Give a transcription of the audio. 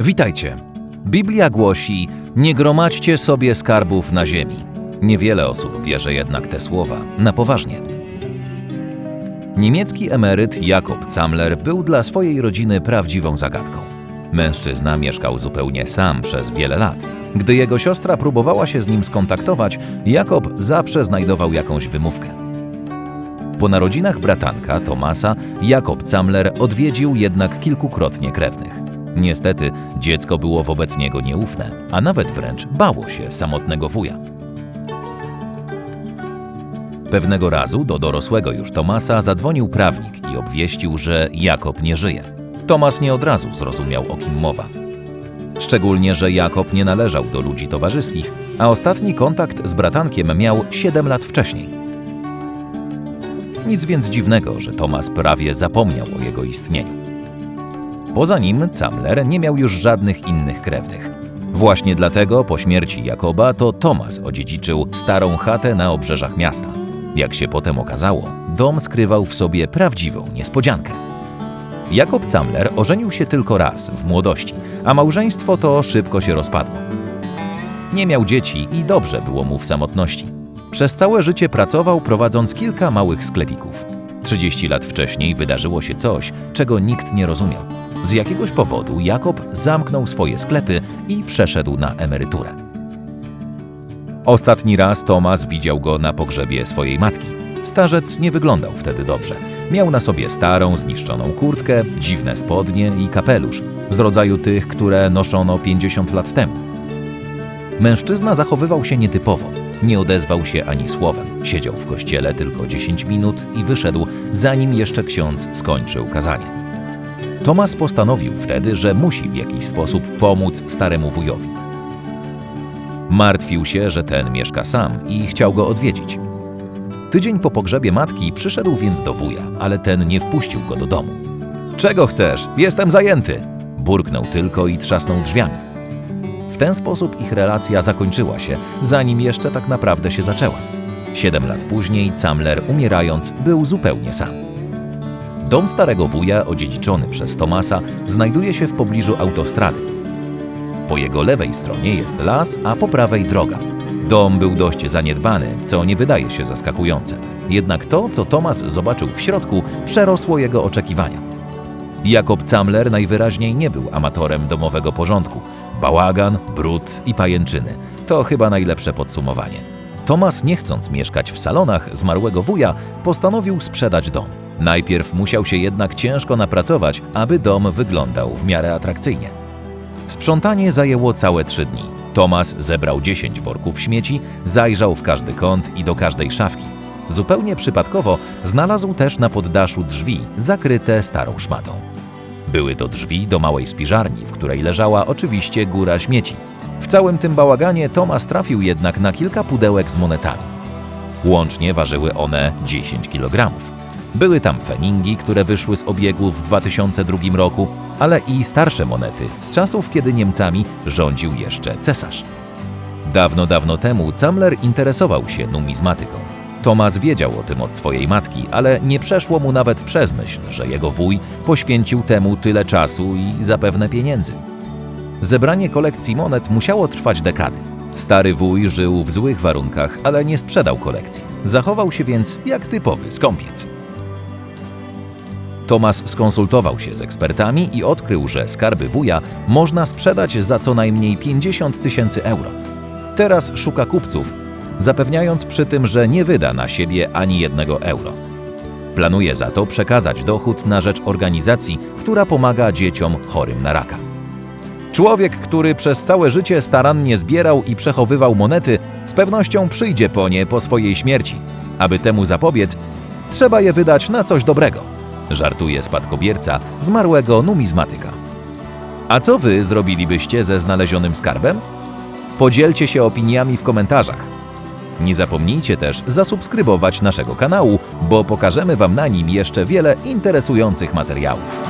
Witajcie. Biblia głosi: Nie gromadźcie sobie skarbów na ziemi. Niewiele osób bierze jednak te słowa na poważnie. Niemiecki emeryt Jakob Zamler był dla swojej rodziny prawdziwą zagadką. Mężczyzna mieszkał zupełnie sam przez wiele lat. Gdy jego siostra próbowała się z nim skontaktować, Jakob zawsze znajdował jakąś wymówkę. Po narodzinach bratanka Tomasa Jakob Zamler odwiedził jednak kilkukrotnie krewnych. Niestety dziecko było wobec niego nieufne, a nawet wręcz bało się samotnego wuja. Pewnego razu do dorosłego już Tomasa zadzwonił prawnik i obwieścił, że Jakob nie żyje. Tomas nie od razu zrozumiał, o kim mowa. Szczególnie, że Jakob nie należał do ludzi towarzyskich, a ostatni kontakt z bratankiem miał 7 lat wcześniej. Nic więc dziwnego, że Tomas prawie zapomniał o jego istnieniu. Poza nim Camler nie miał już żadnych innych krewnych. Właśnie dlatego po śmierci Jakoba to Tomas odziedziczył starą chatę na obrzeżach miasta. Jak się potem okazało, dom skrywał w sobie prawdziwą niespodziankę. Jakob Camler ożenił się tylko raz w młodości, a małżeństwo to szybko się rozpadło. Nie miał dzieci i dobrze było mu w samotności. Przez całe życie pracował, prowadząc kilka małych sklepików. 30 lat wcześniej wydarzyło się coś, czego nikt nie rozumiał. Z jakiegoś powodu Jakob zamknął swoje sklepy i przeszedł na emeryturę. Ostatni raz Tomas widział go na pogrzebie swojej matki. Starzec nie wyglądał wtedy dobrze. Miał na sobie starą, zniszczoną kurtkę, dziwne spodnie i kapelusz, z rodzaju tych, które noszono 50 lat temu. Mężczyzna zachowywał się nietypowo. Nie odezwał się ani słowem. Siedział w kościele tylko 10 minut i wyszedł, zanim jeszcze ksiądz skończył kazanie. Tomas postanowił wtedy, że musi w jakiś sposób pomóc staremu wujowi. Martwił się, że ten mieszka sam i chciał go odwiedzić. Tydzień po pogrzebie matki przyszedł więc do wuja, ale ten nie wpuścił go do domu. Czego chcesz? Jestem zajęty! Burknął tylko i trzasnął drzwiami. W ten sposób ich relacja zakończyła się, zanim jeszcze tak naprawdę się zaczęła. Siedem lat później Camler, umierając, był zupełnie sam. Dom starego wuja, odziedziczony przez Tomasa, znajduje się w pobliżu autostrady. Po jego lewej stronie jest las, a po prawej droga. Dom był dość zaniedbany, co nie wydaje się zaskakujące. Jednak to, co Tomas zobaczył w środku, przerosło jego oczekiwania. Jakob Camler najwyraźniej nie był amatorem domowego porządku. Bałagan, brud i pajęczyny to chyba najlepsze podsumowanie. Tomas, nie chcąc mieszkać w salonach zmarłego wuja, postanowił sprzedać dom. Najpierw musiał się jednak ciężko napracować, aby dom wyglądał w miarę atrakcyjnie. Sprzątanie zajęło całe trzy dni. Tomas zebrał 10 worków śmieci, zajrzał w każdy kąt i do każdej szafki. Zupełnie przypadkowo znalazł też na poddaszu drzwi zakryte starą szmatą. Były to drzwi do małej spiżarni, w której leżała oczywiście góra śmieci. W całym tym bałaganie Tomas trafił jednak na kilka pudełek z monetami. Łącznie ważyły one 10 kg. Były tam feningi, które wyszły z obiegu w 2002 roku, ale i starsze monety z czasów, kiedy Niemcami rządził jeszcze cesarz. Dawno, dawno temu Camler interesował się numizmatyką. Tomas wiedział o tym od swojej matki, ale nie przeszło mu nawet przez myśl, że jego wuj poświęcił temu tyle czasu i zapewne pieniędzy. Zebranie kolekcji monet musiało trwać dekady. Stary wuj żył w złych warunkach, ale nie sprzedał kolekcji. Zachował się więc jak typowy skąpiec. Tomas skonsultował się z ekspertami i odkrył, że skarby wuja można sprzedać za co najmniej 50 tysięcy euro. Teraz szuka kupców, zapewniając przy tym, że nie wyda na siebie ani jednego euro. Planuje za to przekazać dochód na rzecz organizacji, która pomaga dzieciom chorym na raka. Człowiek, który przez całe życie starannie zbierał i przechowywał monety, z pewnością przyjdzie po nie po swojej śmierci. Aby temu zapobiec, trzeba je wydać na coś dobrego. Żartuje spadkobierca zmarłego numizmatyka. A co wy zrobilibyście ze znalezionym skarbem? Podzielcie się opiniami w komentarzach. Nie zapomnijcie też zasubskrybować naszego kanału, bo pokażemy Wam na nim jeszcze wiele interesujących materiałów.